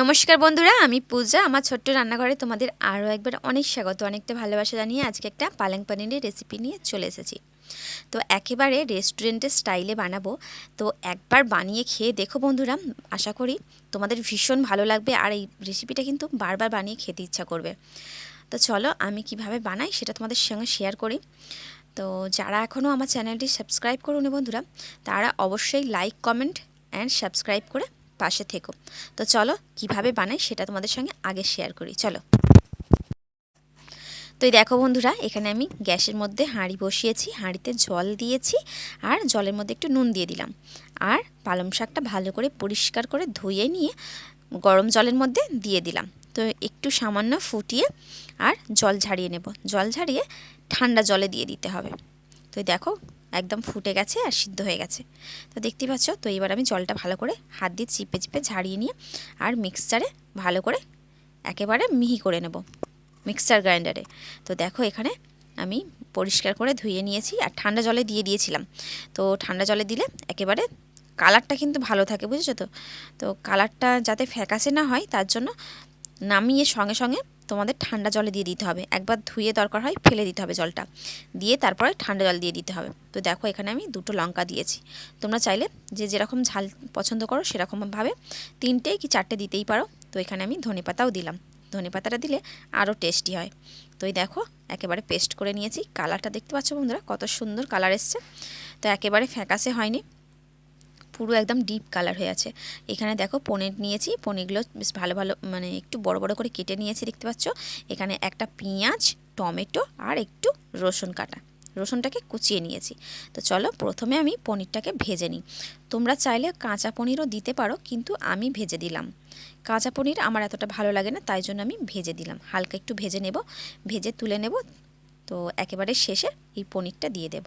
নমস্কার বন্ধুরা, আমি পূজা। আমার ছোট্ট রান্নাঘরে তোমাদের আরও একবার অনেক স্বাগত, অনেকটা ভালোবাসা জানিয়ে আজকে একটা পালং পানিরের রেসিপি নিয়ে চলে এসেছি। তো একেবারে রেস্টুরেন্টের স্টাইলে বানাবো। তো একবার বানিয়ে খেয়ে দেখো বন্ধুরা, আশা করি তোমাদের ভীষণ ভালো লাগবে আর এই রেসিপিটা কিন্তু বারবার বানিয়ে খেতে ইচ্ছা করবে। তো চলো আমি কীভাবে বানাই সেটা তোমাদের সঙ্গে শেয়ার করি। তো যারা এখনও আমার চ্যানেলটি সাবস্ক্রাইব করুন বন্ধুরা, তারা অবশ্যই লাইক কমেন্ট অ্যান্ড সাবস্ক্রাইব করে পাশে থেকো। তো চলো, কীভাবে বানাই সেটা তোমাদের সঙ্গে আগে শেয়ার করি, চলো। তো দেখো বন্ধুরা, এখানে আমি গ্যাসের মধ্যে হাঁড়ি বসিয়েছি, হাঁড়িতে জল দিয়েছি, আর জলের মধ্যে একটু নুন দিয়ে দিলাম। আর পালং শাকটা ভালো করে পরিষ্কার করে ধুয়ে নিয়ে গরম জলের মধ্যে দিয়ে দিলাম। তো একটু সামান্য ফুটিয়ে আর জল ঝাড়িয়ে নেব। জল ঝাড়িয়ে ঠান্ডা জলে দিয়ে দিতে হবে। তো দেখো একদম ফুটে গেছে আর সিদ্ধ হয়ে গেছে। তো দেখতেই পাচ্ছ, তো এবার আমি জলটা ভালো করে হাত দিয়ে চিপে চিপে ঝাড়িয়ে নিয়ে আর মিক্সচারে ভালো করে একেবারে মিহি করে নেব মিক্সচার গ্রাইন্ডারে তো দেখো এখানে আমি পরিষ্কার করে ধুয়ে নিয়েছি আর ঠান্ডা জলে দিয়ে দিয়েছিলাম। তো ঠান্ডা জলে দিলে একেবারে কালারটা কিন্তু ভালো থাকে, বুঝেছ তো? তো কালারটা যাতে ফ্যাকাসে না হয়, তার জন্য নামিয়ে সঙ্গে সঙ্গে তোমাদের ঠান্ডা জলে দিয়ে দিতে হবে। একবার ধুয়ে দরকার হয় ফেলে দিতে হবে জলটা। দিয়ে তারপরে ঠান্ডা জল দিয়ে দিতে হবে। তো দেখো এখানে আমি দুটো লঙ্কা দিয়েছি। তোমরা চাইলে যে যেরকম ঝাল পছন্দ করো সেরকমভাবে তিনটে কি চারটে দিতেই পারো। তো এখানে আমি ধনে পাতাও দিলাম। ধনে পাতাটা দিলে আরও টেস্টি হয়। তো এই দেখো একেবারে পেস্ট করে নিয়েছি। কালারটা দেখতে পাচ্ছ বন্ধুরা কত সুন্দর কালার এসছে। তো একেবারে ফ্যাকাসে হয়নি। পুরো একদম ডিপ কালার হয়ে আছে। এখানে দেখো পনির নিয়েছি, পনিরগুলো বেশ ভালো ভালো মানে একটু বড় বড় করে কেটে নিয়েছি দেখতে পাচ্ছ। এখানে একটা পেঁয়াজ, টমেটো আর একটু রসুন কাটা। রসুনটাকে কুচিয়ে নিয়েছি। তো চলো প্রথমে আমি পনিরটাকে ভেজে নিই। তোমরা চাইলে কাঁচা পনিরও দিতে পারো, কিন্তু আমি ভেজে দিলাম। কাঁচা পনির আমার এতটা ভালো লাগে না, তাই জন্য আমি ভেজে দিলাম। হালকা একটু ভেজে নেব, ভেজে তুলে নেব। তো একেবারে শেষে এই পনিরটা দিয়ে দেব।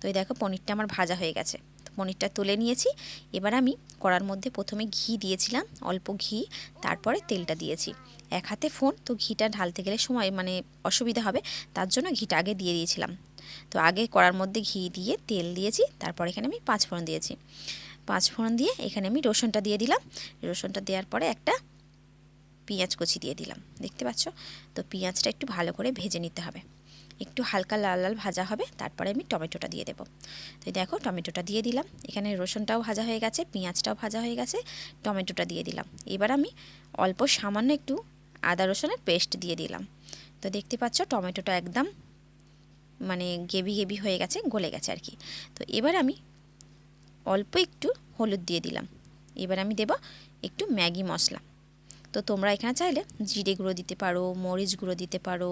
তো এই দেখো পনিরটা আমার ভাজা হয়ে গেছে। পনিরটা তুলে নিয়েছি। এবার আমি কড়ার মধ্যে প্রথমে ঘি দিয়েছিলাম, অল্প ঘি, তারপরে তেলটা দিয়েছি। এক হাতে ফোন তো ঘিটা ঢালতে গেলে সময় মানে অসুবিধা হবে, তার জন্য ঘিটা আগে দিয়ে দিয়েছিলাম। তো আগে কড়ার মধ্যে ঘি দিয়ে তেল দিয়েছি, তারপর এখানে আমি পাঁচ ফোড়ন দিয়েছি। পাঁচ ফোড়ন দিয়ে এখানে আমি রসুনটা দিয়ে দিলাম। রসুনটা দেওয়ার পরে একটা পেঁয়াজ কুচি দিয়ে দিলাম। দেখতে পাচ্ছ? তো পেঁয়াজটা একটু ভালো করে ভেজে নিতে হবে। একটু হালকা লাল লাল ভাজা হবে, তারপরে আমি টমেটোটা দিয়ে দেবো। তো দেখো, টমেটোটা দিয়ে দিলাম। এখানে রসুনটাও ভাজা হয়ে গেছে, পেঁয়াজটাও ভাজা হয়ে গেছে, টমেটোটা দিয়ে দিলাম। এবার আমি অল্প সামান্য একটু আদা রসুনের পেস্ট দিয়ে দিলাম। তো দেখতে পাচ্ছ, টমেটোটা একদম মানে গেবি গেবি হয়ে গেছে, গলে গেছে আর কি। তো এবার আমি অল্প একটু হলুদ দিয়ে দিলাম। এবার আমি দেব একটু ম্যাগি মশলা। তো তোমরা এখানে চাইলে জিরে গুঁড়ো দিতে পারো, মরিচ গুঁড়ো দিতে পারো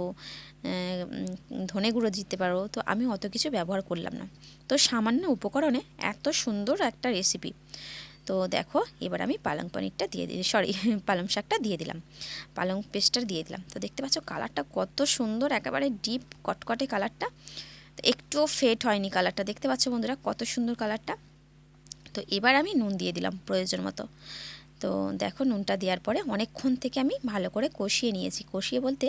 ধনে গুঁড়ো দিতে পারো। তো আমি অত কিছু ব্যবহার করলাম না। তো সামান্য উপকরণে এত সুন্দর একটা রেসিপি তো দেখো, এবার আমি পালং পনিরটা দিয়ে দিই সরি পালং শাকটা দিয়ে দিলাম। পালং পেস্টটা দিয়ে দিলাম। তো দেখতে পাচ্ছ কালারটা কত সুন্দর, একেবারে ডিপ কটকটে কালারটা। তো একটুও ফেট হয়নি কালারটা। দেখতে পাচ্ছ বন্ধুরা কত সুন্দর কালারটা। তো এবার আমি নুন দিয়ে দিলাম প্রয়োজন মতো। তো দেখো নুনটা দেওয়ার পরে অনেকক্ষণ থেকে আমি ভালো করে কষিয়ে নিয়েছি। কষিয়ে বলতে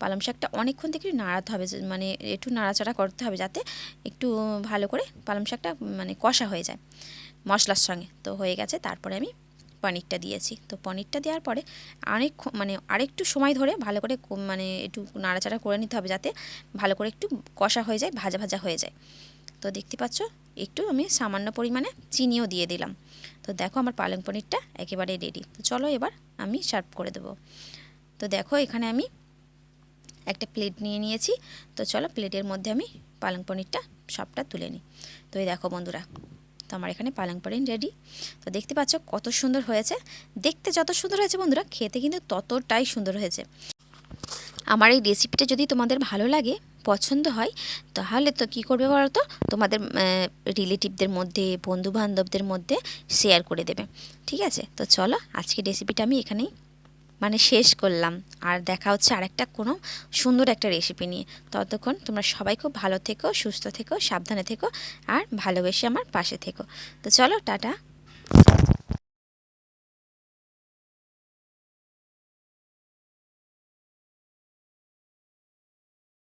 পালং শাকটা অনেকক্ষণ থেকে নাড়াতে হবে মানে একটু নাড়াচাড়া করতে হবে যাতে একটু ভালো করে পালং শাকটা মানে কষা হয়ে যায় মশলার সঙ্গে। তো হয়ে গেছে, তারপরে আমি পনিরটা দিয়েছি। তো পনিরটা দেওয়ার পরে অনেক মানে আরেকটু সময় ধরে ভালো করে মানে একটু নাড়াচাড়া করে নিতে হবে যাতে ভালো করে একটু কষা হয়ে যায়, ভাজা ভাজা হয়ে যায়। তো দেখতে পাচ্ছ একটু আমি সামান্য পরিমাণে চিনিও দিয়ে দিলাম। তো দেখো আমার পালং পনিরটা একেবারে রেডি তো চলো এবার আমি সার্ভ করে দেবো। তো দেখো এখানে আমি একটা প্লেট নিয়ে নিয়েছি। তো চলো প্লেটের মধ্যে আমি পালং পনিরটা সবটা তুলে নিই। তো এই দেখো বন্ধুরা, তো আমার এখানে পালং পনির রেডি তো দেখতে পাচ্ছ কত সুন্দর হয়েছে। দেখতে যত সুন্দর হয়েছে বন্ধুরা, খেতে কিন্তু ততটাই সুন্দর হয়েছে। আমার এই রেসিপিটা যদি তোমাদের ভালো লাগে পছন্দ হয়, তাহলে তো কী করবে বলো তো? তোমাদের রিলেটিভদের মধ্যে, বন্ধুবান্ধবদের মধ্যে শেয়ার করে দেবে। ঠিক আছে? তো চলো আজকে রেসিপিটা আমি এখানেই মানে শেষ করলাম। আর দেখা হচ্ছে আরেকটা কোনো সুন্দর একটা রেসিপি নিয়ে। ততক্ষণ তোমরা সবাই খুব ভালো থেকো, সুস্থ থেকো, সাবধানে থেকো, আর ভালোবেসে আমার পাশে থেকো। তো চলো, টাটা।